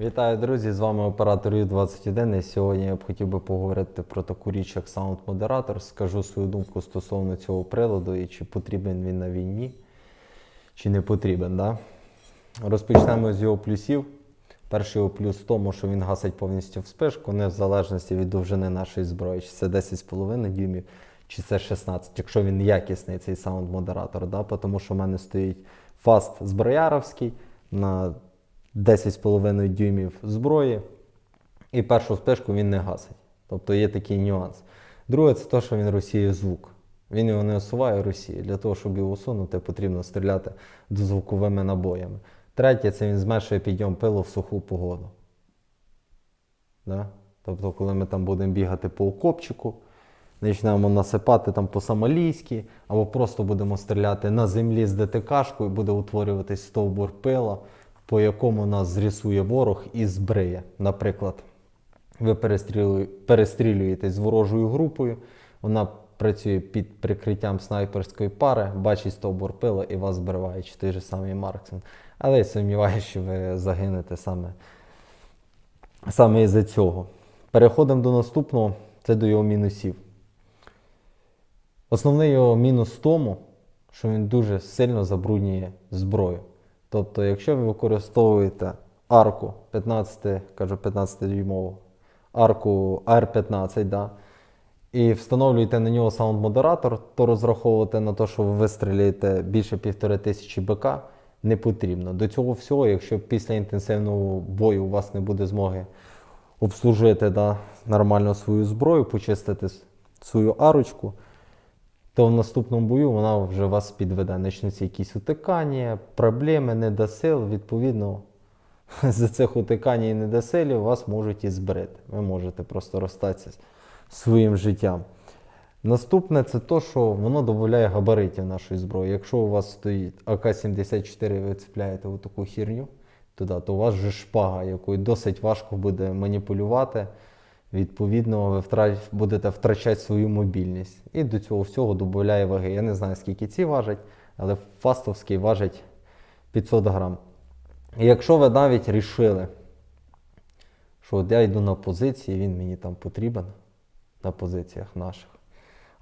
Вітаю, друзі! З вами оператор Ю-21. І сьогодні я б хотів би поговорити про таку річ, як Moderator. Скажу свою думку стосовно цього приладу і чи потрібен він на війні, чи не потрібен. Да? Розпочнемо з його плюсів. Перший його плюс в тому, що він гасить повністю вспишку, не в залежності від довжини нашої зброї, чи це 10,5 дюймів, чи це 16, якщо він якісний, цей саунд-модератор. Да? Тому що в мене стоїть фаст зброяровський на 10,5 дюймів зброї, і першу вспишку він не гасить. Тобто є такий нюанс. Друге, це те, що він розсіє звук. Він його не усуває Росії. Для того, щоб його усунути, потрібно стріляти дозвуковими набоями. Третє, це він зменшує підйом пилу в суху погоду. Да? Тобто, коли ми там будемо бігати по окопчику, почнемо насипати там по самалійськи, або просто будемо стріляти на землі з ДТКшкою, буде утворюватись стовбур пила, по якому нас зрісує ворог і збриє. Наприклад, ви перестрілюєтесь з ворожою групою, вона працює під прикриттям снайперської пари, бачить стовбур пила і вас збриває, чи той же самий Марксмен. Але я сумніваюся, що ви загинете саме, саме із-за цього. Переходимо до наступного, це до його мінусів. Основний його мінус в тому, що він дуже сильно забруднює зброю. Тобто, якщо ви використовуєте арку 15, кажу 15 дюймову, арку R15, да, і встановлюєте на нього саунд-модератор, то розраховувати на те, що ви вистрілюєте більше півтори тисячі БК, не потрібно. До цього всього, якщо після інтенсивного бою у вас не буде змоги обслужити да, нормально свою зброю, почистити свою арочку, то в наступному бою вона вже вас підведе. Почнуться якісь утикання, проблеми, недосил. Відповідно, за цих утикань і недосилів вас можуть і збрити. Ви можете просто розстатися своїм життям. Наступне це те, що воно додає габаритів нашої зброї. Якщо у вас стоїть АК-74, ви цепляєте таку хірню туди, то у вас вже шпага, якою досить важко буде маніпулювати. Відповідно, ви втра- будете втрачати свою мобільність. І до цього всього додає ваги. Я не знаю, скільки ці важать, але фастовський важить 500 грам. І якщо ви навіть рішили, що от я йду на позиції, він мені там потрібен на позиціях наших.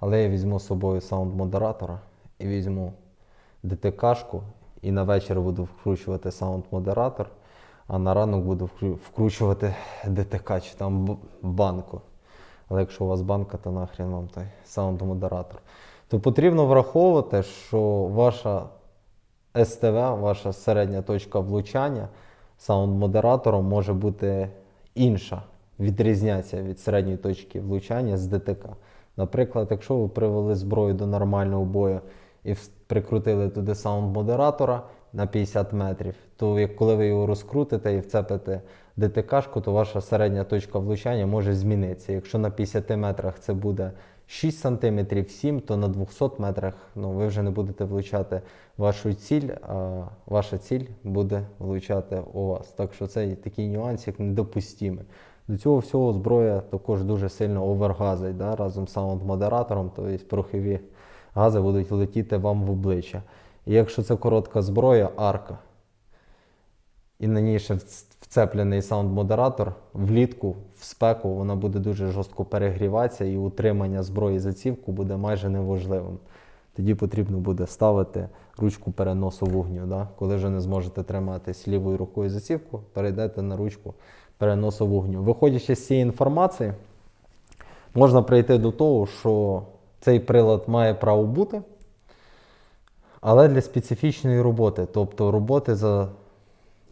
Але я візьму з собою саунд-модератора і візьму ДТКшку, і на вечір буду вкручувати саунд-модератор, а на ранок буду вкручувати ДТК чи там банку. Але якщо у вас банка, то нахрен вам той саунд-модератор. То потрібно враховувати, що ваша СТВ, ваша середня точка влучання саунд-модератором може бути інша, відрізнятися від середньої точки влучання з ДТК. Наприклад, якщо ви привели зброю до нормального бою і прикрутили туди саунд-модератора на 50 метрів, то коли ви його розкрутите і вцепите ДТКшку, то ваша середня точка влучання може змінитися. Якщо на 50 метрах це буде 6 см, 7 то на 200 метрах ну, ви вже не будете влучати вашу ціль, а ваша ціль буде влучати у вас. Так що це такий нюанс, як недопустимий. До цього всього зброя також дуже сильно овергазить да, разом з саунд-модератором, тобто порохові гази будуть летіти вам в обличчя. І якщо це коротка зброя, арка, і на ній ще вцеплений саунд-модератор, влітку, в спеку, вона буде дуже жорстко перегріватися, і утримання зброї за цівку буде майже неможливим. Тоді потрібно буде ставити ручку переносу вогню. Да? Коли вже не зможете триматись лівою рукою за цівку, перейдете на ручку переносу вогню. Виходячи з цієї інформації, можна прийти до того, що цей прилад має право бути, але для специфічної роботи, тобто роботи за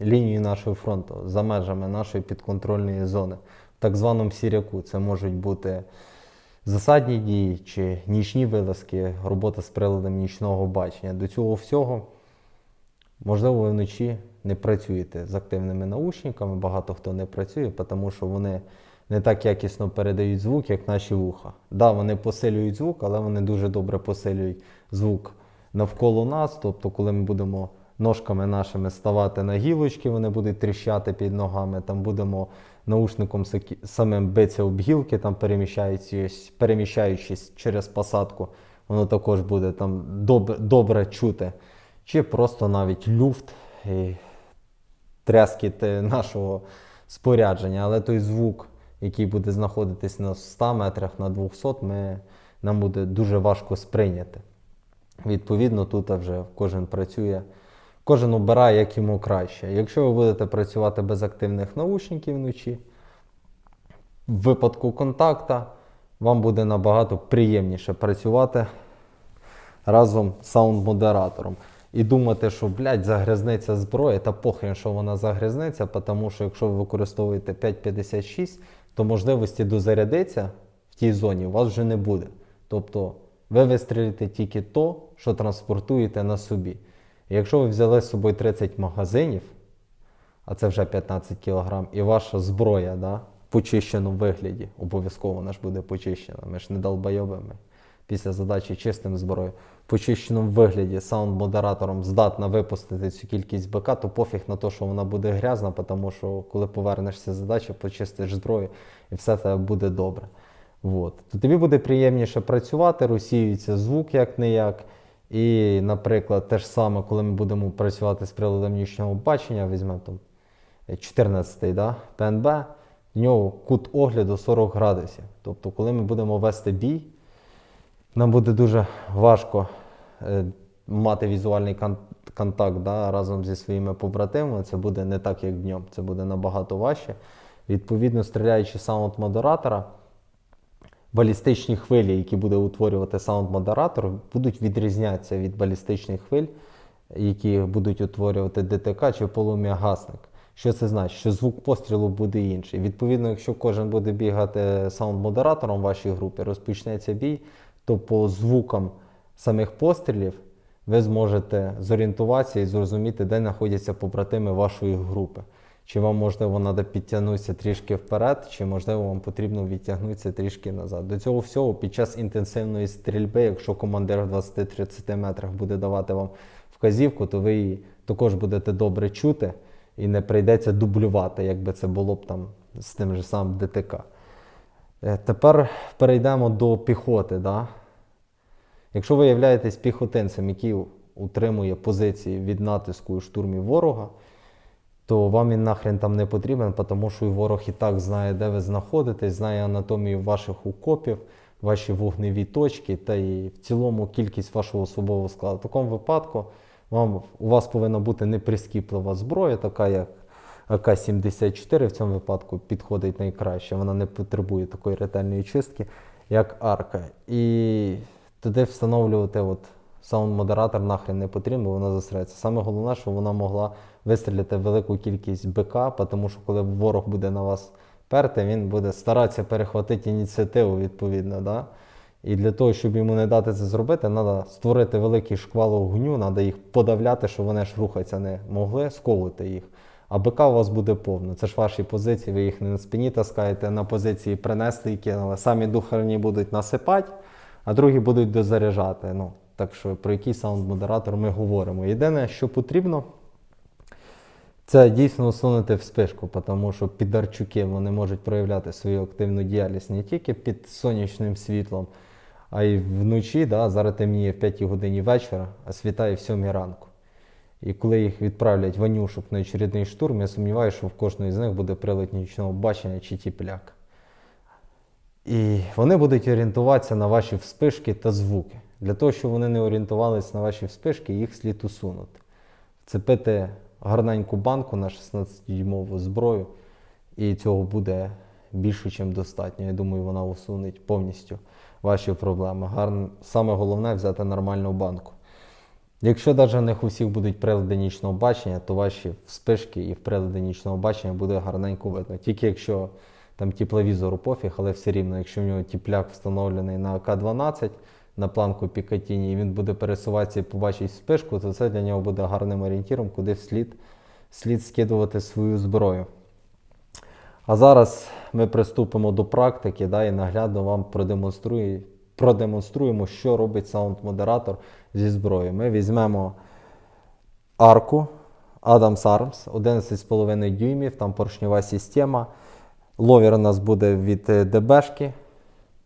лінією нашого фронту, за межами нашої підконтрольної зони, в так званому сіряку. Це можуть бути засадні дії чи нічні вилазки, робота з приладом нічного бачення. До цього всього, можливо, ви вночі не працюєте з активними наушниками, багато хто не працює, тому що вони не так якісно передають звук, як наші вуха. Да, вони посилюють звук, але вони дуже добре посилюють звук навколо нас. Тобто, коли ми будемо ножками нашими ставати на гілочки, вони будуть тріщати під ногами, там будемо наушником самим битися об гілки, там переміщаючись, переміщаючись через посадку, воно також буде там добре, добре чути. Чи просто навіть люфт і тряскіт е, нашого спорядження, але той звук, який буде знаходитись на 100 метрах, на 200, ми, нам буде дуже важко сприйняти. Відповідно, тут вже кожен працює, кожен обирає, як йому краще. Якщо ви будете працювати без активних наушників вночі, в випадку контакта вам буде набагато приємніше працювати разом з саунд-модератором. І думати, що, блядь, загрязнеться зброя, та похрен, що вона загрязнеться, тому що якщо ви використовуєте 5,56, то можливості дозарядитися в тій зоні у вас вже не буде. Тобто ви вистрілите тільки то, що транспортуєте на собі. Якщо ви взяли з собою 30 магазинів, а це вже 15 кг, і ваша зброя да, в почищеному вигляді, обов'язково вона ж буде почищена. Ми ж не долбойобими. Після задачі чистим зброєю. В почищеному вигляді саунд-модератором здатна випустити цю кількість БК, то пофіг на те, що вона буде грязна, тому що коли повернешся з задачі, почистиш зброю і все тебе буде добре. От. То тобі буде приємніше працювати, розсіюється звук як не як. І, наприклад, те ж саме, коли ми будемо працювати з приладом нічного бачення, візьмемо там 14-й да, ПНБ, в нього кут огляду 40 градусів. Тобто, коли ми будемо вести бій, нам буде дуже важко е, мати візуальний кон- контакт да, разом зі своїми побратимами. Це буде не так, як днем, це буде набагато важче. Відповідно, стріляючи з саунд-модератора, балістичні хвилі, які буде утворювати саунд-модератор, будуть відрізнятися від балістичних хвиль, які будуть утворювати ДТК чи полум'ягасник. Що це значить? Що звук пострілу буде інший. Відповідно, якщо кожен буде бігати саунд-модератором в вашій групі, розпочнеться бій, то по звукам самих пострілів ви зможете зорієнтуватися і зрозуміти, де знаходяться побратими вашої групи. Чи вам можливо треба підтягнутися трішки вперед, чи можливо вам потрібно відтягнутися трішки назад. До цього всього під час інтенсивної стрільби, якщо командир в 20-30 метрах буде давати вам вказівку, то ви її також будете добре чути і не прийдеться дублювати, якби це було б там з тим же самим ДТК. Е, Тепер перейдемо до піхоти. Да? Якщо ви являєтесь піхотинцем, який утримує позиції від натиску і штурмів ворога, то вам він нахрен там не потрібен, тому що і ворог і так знає, де ви знаходитесь, знає анатомію ваших окопів, ваші вогневі точки та і в цілому кількість вашого особового складу. В такому випадку вам, у вас повинна бути неприскіплива зброя, така як АК-74 в цьому випадку підходить найкраще. Вона не потребує такої ретельної чистки, як арка. І туди встановлювати от саунд-модератор нахрен не потрібно, вона засреться. Саме головне, що вона могла вистріляти велику кількість БК, тому що коли ворог буде на вас перти, він буде старатися перехватити ініціативу відповідно. Да? І для того, щоб йому не дати це зробити, треба створити великий шквал огню, треба їх подавляти, щоб вони ж рухатися не могли, сковувати їх. А БК у вас буде повно. Це ж ваші позиції, ви їх не на спині таскаєте, на позиції принесли і кинули. Самі духарні будуть насипати, а другі будуть дозаряджати. Ну, так що про який саунд-модератор ми говоримо. Єдине, що потрібно, це дійсно усунути вспишку, тому що підарчуки вони можуть проявляти свою активну діяльність не тільки під сонячним світлом, а й вночі. Да, зараз темніє в 5 годині вечора, а світає в 7 ранку. І коли їх відправлять в Анюшок на очередний штурм, я сумніваюся, що в кожної з них буде прилад нічного бачення чи тіпляк. І вони будуть орієнтуватися на ваші вспишки та звуки. Для того, щоб вони не орієнтувалися на ваші вспишки, їх слід усунути. Вцепити гарненьку банку на 16-дюймову зброю, і цього буде більше, ніж достатньо. Я думаю, вона усунеть повністю ваші проблеми. Гарн... Саме головне взяти нормальну банку. Якщо навіть в них усіх будуть прилади нічного бачення, то ваші вспишки і в прилади нічного бачення буде гарненько видно. Тільки якщо там тепловізору пофіг, але все рівно, якщо в нього тіпляк встановлений на АК-12 на планку Пікатіні, і він буде пересуватися і побачить вспишку, то це для нього буде гарним орієнтіром, куди слід, слід скидувати свою зброю. А зараз ми приступимо до практики да, і наглядно вам продемонструю, продемонструємо, що робить саунд-модератор зі зброєю. Ми візьмемо арку Adams Arms 11,5 дюймів, там поршнева система. Ловір у нас буде від е, ДБшки.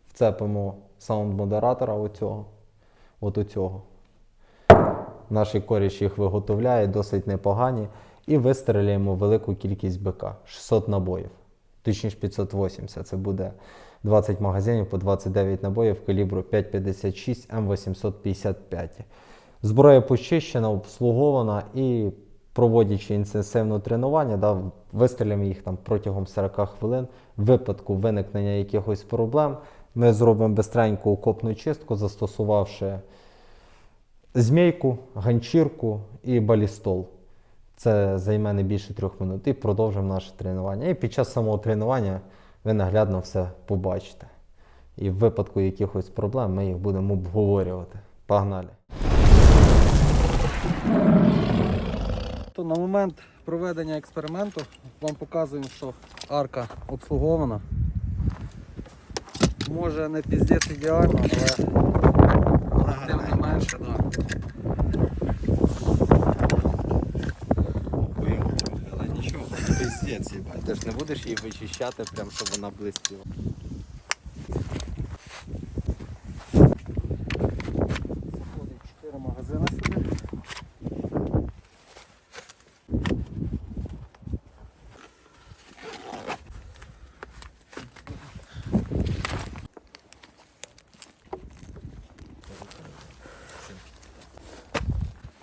Вцепимо саунд-модератора оцього. От у цього. Наш коріш їх виготовляє, досить непогані. і вистрілюємо велику кількість БК 600 набоїв, точніше 580. Це буде 20 магазинів по 29 набоїв калібру 5,56 М855. Зброя почищена, обслугована і проводячи інтенсивне тренування, да, вистрілимо їх там протягом 40 хвилин. В випадку виникнення якихось проблем ми зробимо бистреньку окопну чистку, застосувавши змійку, ганчірку і балістол. Це займе не більше трьох минут і продовжимо наше тренування. І під час самого тренування ви наглядно все побачите. І в випадку якихось проблем ми їх будемо обговорювати. Погнали! То на момент проведення експерименту вам показуємо, що арка обслугована. Може не піздець ідеально, але тим не менше, так. Але нічого, пиздець, їбать. Ти ж не будеш її вичищати, прям щоб вона блистіла. Заходить 4 магазини сюди.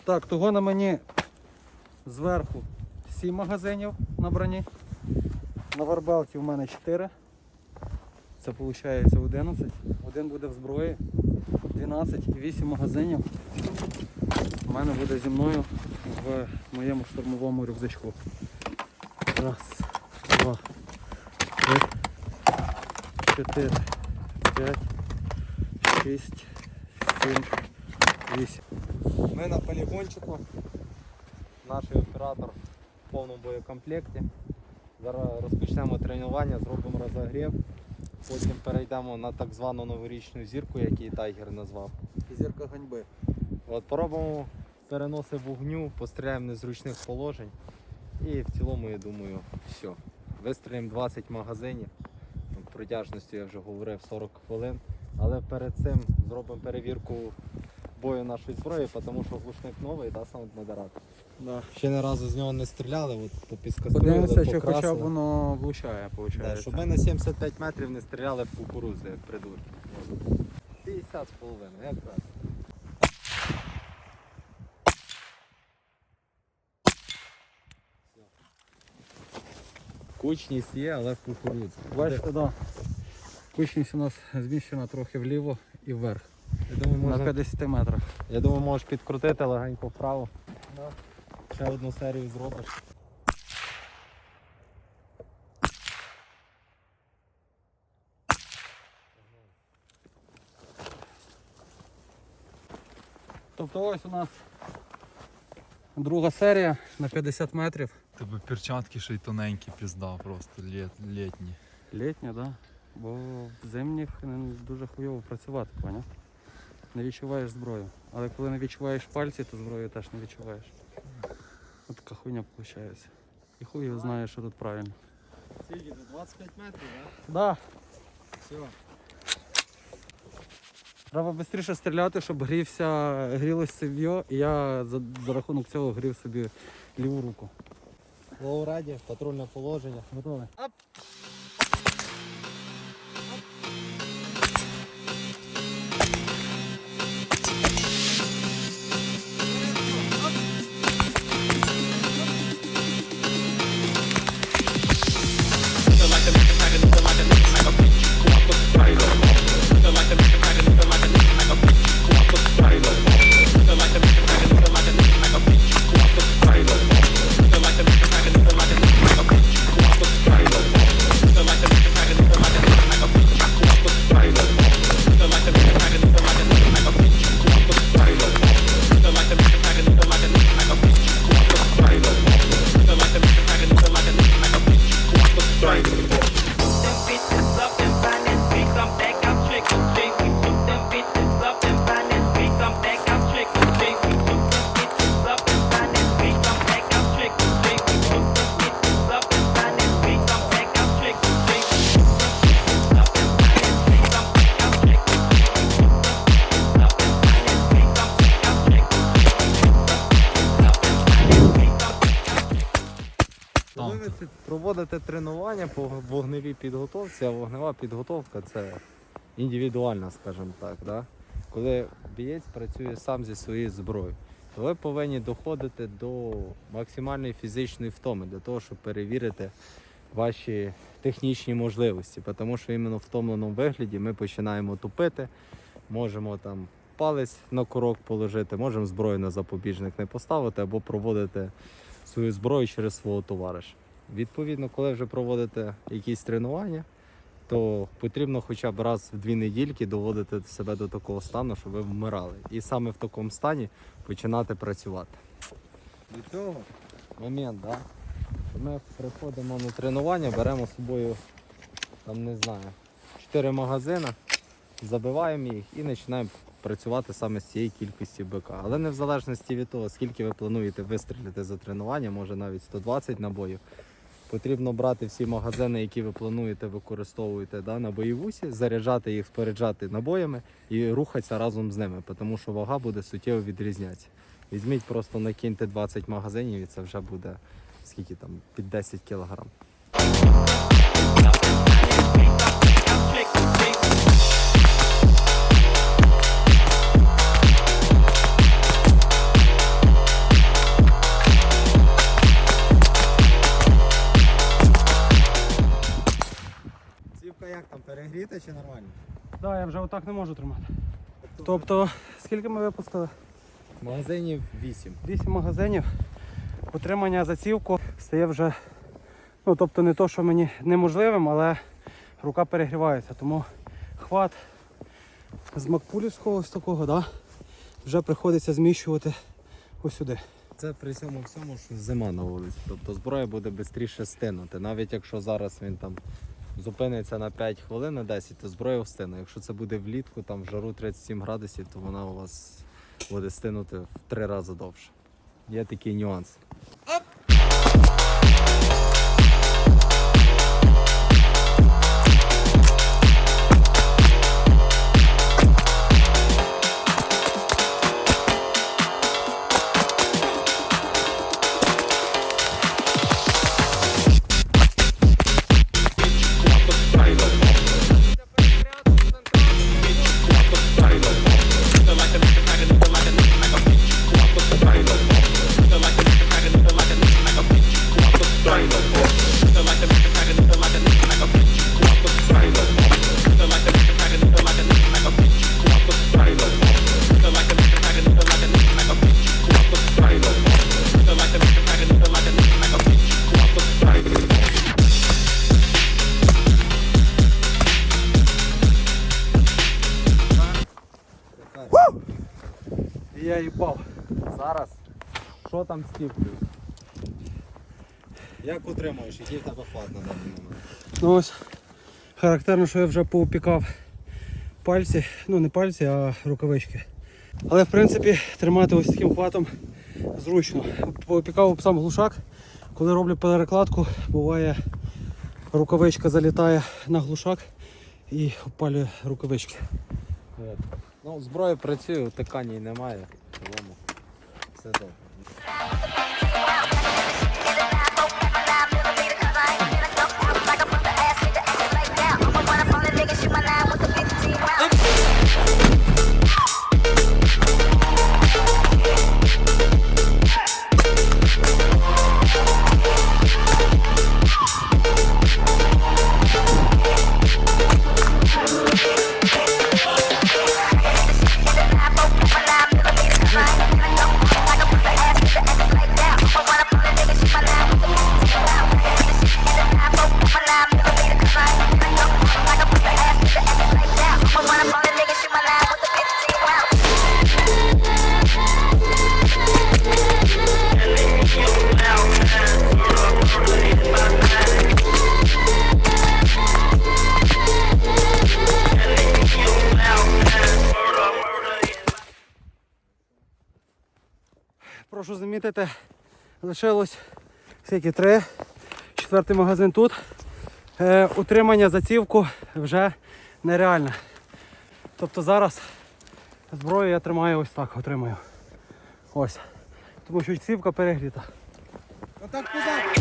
Так, того на мені зверху 7 магазинів на броні. На варбелті в мене 4. Це виходить 11. Один буде в зброї. 12 і 8 магазинів у мене буде зі мною в моєму штурмовому рюкзачку. Раз, два, три, чотири, п'ять, шість, сім, вісім. Ми на полігончику. Наш оператор в повному боєкомплекті. Зараз розпочнемо тренування, зробимо розогрів. Потім перейдемо на так звану новорічну зірку, яку Тайгер назвав. Зірка ганьби. От поробимо переноси вогню, постріляємо незручних положень. І в цілому, я думаю, все. Вистрілимо 20 магазинів. Протяжністю я вже говорив 40 хвилин. Але перед цим зробимо перевірку бою нашої зброї, тому що глушник новий, да, сам модератор. Да. Ще не разу з нього не стріляли, от попіскаструїли, Подивимося, чи хоча б воно влучає, Да, щоб ми на 75 метрів не стріляли в кукурудзи, як придурки. 50 з половиною, якраз. Кучність є, але в кукурудзі. Бачите, да. Кучність у нас зміщена трохи вліво і вверх. Я думаю, На 50 метрах. я думаю, можеш підкрутити легенько вправо. Ще одну серію зробиш. Тобто ось у нас друга серія на 50 метрів. Тебе перчатки ще й тоненькі пізда, просто літ, літні. Літня, да? Бо в зимніх дуже хуйово працювати, поняв? Не відчуваєш зброю. Але коли не відчуваєш пальці, то зброю теж не відчуваєш. Ось така хуйня виходить. І хуй його знає, що тут правильно. Скільки? 25 метрів, так? Да. Все. Треба швидше стріляти, щоб грівся, грілося цев'йо, і я за, за рахунок цього грів собі ліву руку. Лоу-раді, патрульне положення. Готовий? Значить, проводите тренування по вогневій підготовці, а вогнева підготовка це індивідуальна, скажімо так. Да? Коли бієць працює сам зі своєю зброєю, то ви повинні доходити до максимальної фізичної втоми для того, щоб перевірити ваші технічні можливості. Тому що іменно в втомленому вигляді ми починаємо тупити, можемо там палець на курок положити, можемо зброю на запобіжник не поставити або проводити свою зброю через свого товариша. Відповідно, коли вже проводите якісь тренування, то потрібно хоча б раз в дві недільки доводити себе до такого стану, щоб ви вмирали. І саме в такому стані починати працювати. До цього момент, да, ми приходимо на тренування, беремо з собою, там не знаю, 4 магазини, забиваємо їх і починаємо працювати саме з цієї кількості БК. Але не в залежності від того, скільки ви плануєте вистрілити за тренування, може навіть 120 набоїв. Потрібно брати всі магазини, які ви плануєте використовуєте да, на бойовусі, заряджати їх, споряджати набоями і рухатися разом з ними, тому що вага буде суттєво відрізнятися. Візьміть просто накиньте 20 магазинів і це вже буде скільки там, під 10 кілограм. Перегріта чи нормально? Так, да, я вже отак не можу тримати. Тобто, скільки ми випустили? Магазинів 8. 8 магазинів. Утримання за цівку стає вже, ну тобто не то, що мені неможливим, але рука перегрівається. Тому хват з макпулівського ось такого, да, вже приходиться зміщувати ось сюди. Це при цьому всьому, що зима на вулиці. Тобто зброя буде швидше стинути. Навіть якщо зараз він там зупиниться на 5 хвилин, на 10, то зброя встине. Якщо це буде влітку, там в жару 37 градусів, то вона у вас буде стинути в три рази довше. Є такий нюанс. Там з? Як утримуєш? Який в тебе хват на даний момент? Ну ось характерно, що я вже поопікав пальці, ну не пальці, а рукавички. Але в принципі тримати ось таким хватом зручно. Поопікав сам глушак. Коли роблю перекладку, буває рукавичка залітає на глушак і опалює рукавички. Ну, зброя працює, утикань немає. Все добре. Thank you. Замітити, лишилось скільки три. Четвертий магазин тут. Е, утримання зацівку вже нереальне. Тобто зараз зброю я тримаю ось так, отримаю. Ось. Тому що цівка перегріта. Отак куди?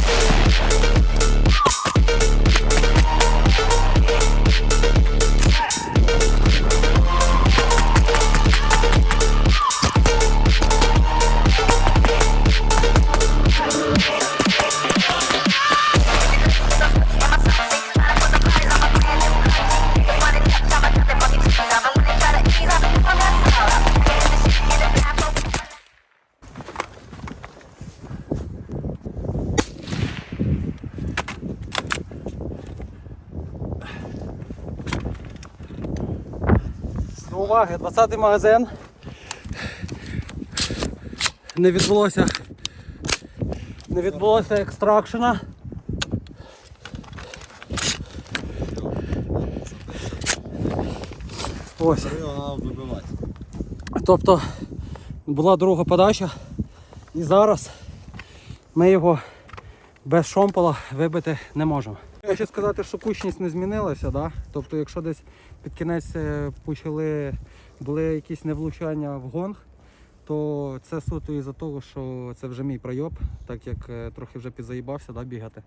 20-й магазин. Не відбулося. Не відбулося екстракшена. Ось. Тобто була друга подача, і зараз ми його без шомпола вибити не можемо. Хочу сказати, що кучність не змінилася, да? тобто, якщо десь під кінець е, почали були якісь невлучання в гонг, то це суто із-за того, що це вже мій пройоб, так як е, трохи вже підзаїбався да, бігати.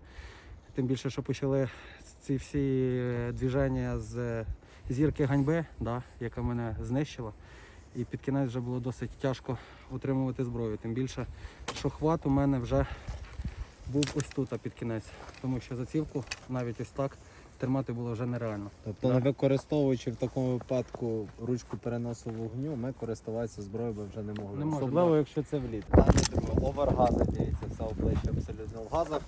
Тим більше, що почали ці всі е, движення з е, зірки ганьби, да, яка мене знищила. І під кінець вже було досить тяжко утримувати зброю. Тим більше, що хват у мене вже був ось тут під кінець. Тому що зацівку навіть ось так тримати було вже нереально. Тобто, Да. не використовуючи в такому випадку ручку переносу вогню, ми користуватися зброєю би вже не могли. Не можемо, Особливо, да. якщо це вліт. Овергази, дивіться, все обличчя абсолютно в газах.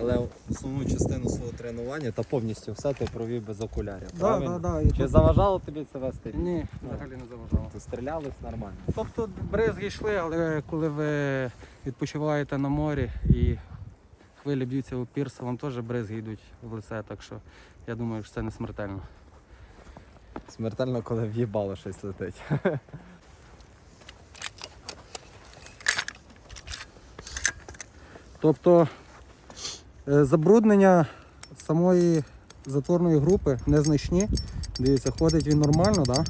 Але основну частину свого тренування та повністю все ти провів без окулярів. Да, правильно? да, да, Чи тут- заважало тобі це вести? Ні, взагалі не заважало. То стрілялись нормально. Тобто бризги йшли, але коли ви відпочиваєте на морі і хвилі б'ються у пірс, вам теж бризги йдуть в лице, так що я думаю, що це не смертельно. Смертельно, коли в'їбало щось летить. Тобто е, забруднення самої затворної групи незначні. Дивіться, ходить він нормально? Да?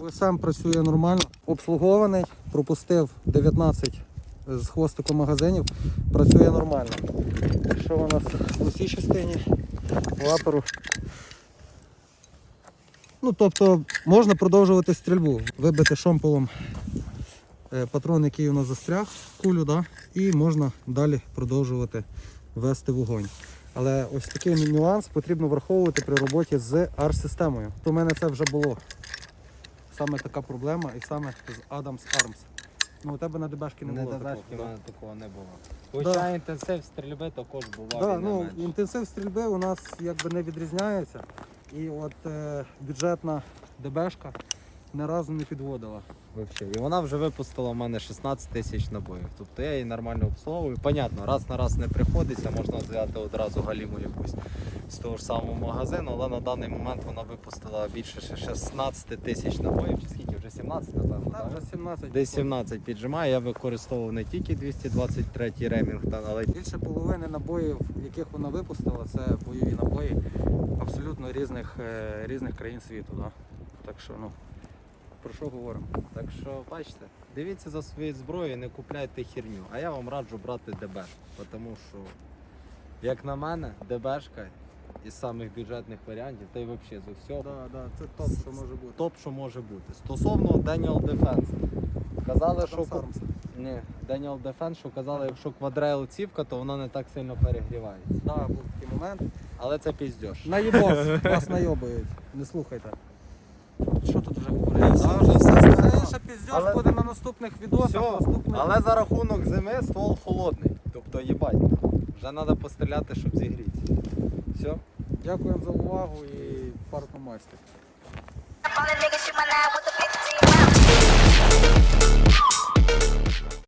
ОСМ працює нормально, обслугований, пропустив 19 з хвостиком магазинів, працює нормально. Що у нас у цій частині лаперу? Ну, тобто можна продовжувати стрільбу, вибити шомполом е, патрон, який у нас застряг, кулю, да? і можна далі продовжувати вести вогонь. Але ось такий нюанс потрібно враховувати при роботі з AR-системою. В мене це вже було. Саме така проблема і саме з Adams Arms. Ну, у тебе на ДБшки не, Не було додашки, в такого. мене такого не було. Хоча інтенсив стрільби також бував. Да, і не ну, менше. інтенсив стрільби у нас якби не відрізняється. І от е, бюджетна ДБшка ні разу не підводила. Вообще. І вона вже випустила в мене 16 тисяч набоїв. Тобто я її нормально обслуговую. Понятно, раз на раз не приходиться, можна взяти одразу галіму якусь з того ж самого магазину, але на даний момент вона випустила більше 16 тисяч набоїв, чи скільки, вже 17, напевно. Так? вже 17. Десь 17 піджимає, я використовував не тільки 223 ремінг, але Більше половини набоїв, яких вона випустила, це бойові набої абсолютно різних, е, різних країн світу. Да? Так що, ну, про що говоримо? Так що, бачите, дивіться за своєю зброєю, не купляйте херню. А я вам раджу брати ДБ. Тому що, як на мене, ДБшка із самих бюджетних варіантів, та й взагалі з усього. Да, да, це топ, що може бути. Топ, що може бути. Стосовно Daniel Defense. Казали, що Ні, Daniel Defense, що казали, якщо квадрейл цівка, то вона не так сильно перегрівається. Да, був такий момент. Але це піздьош. Наїбос, вас найобують. Не слухайте. Що тут вже говорити? Все, вже все Це ще піздьош Але- буде на наступних відосах. Все, наступних... але за рахунок зими ствол холодний. Тобто їбать. Вже треба постріляти, щоб зігрітися. Все? Дякуємо за увагу і парку майстер. All the niggas shoot my line with the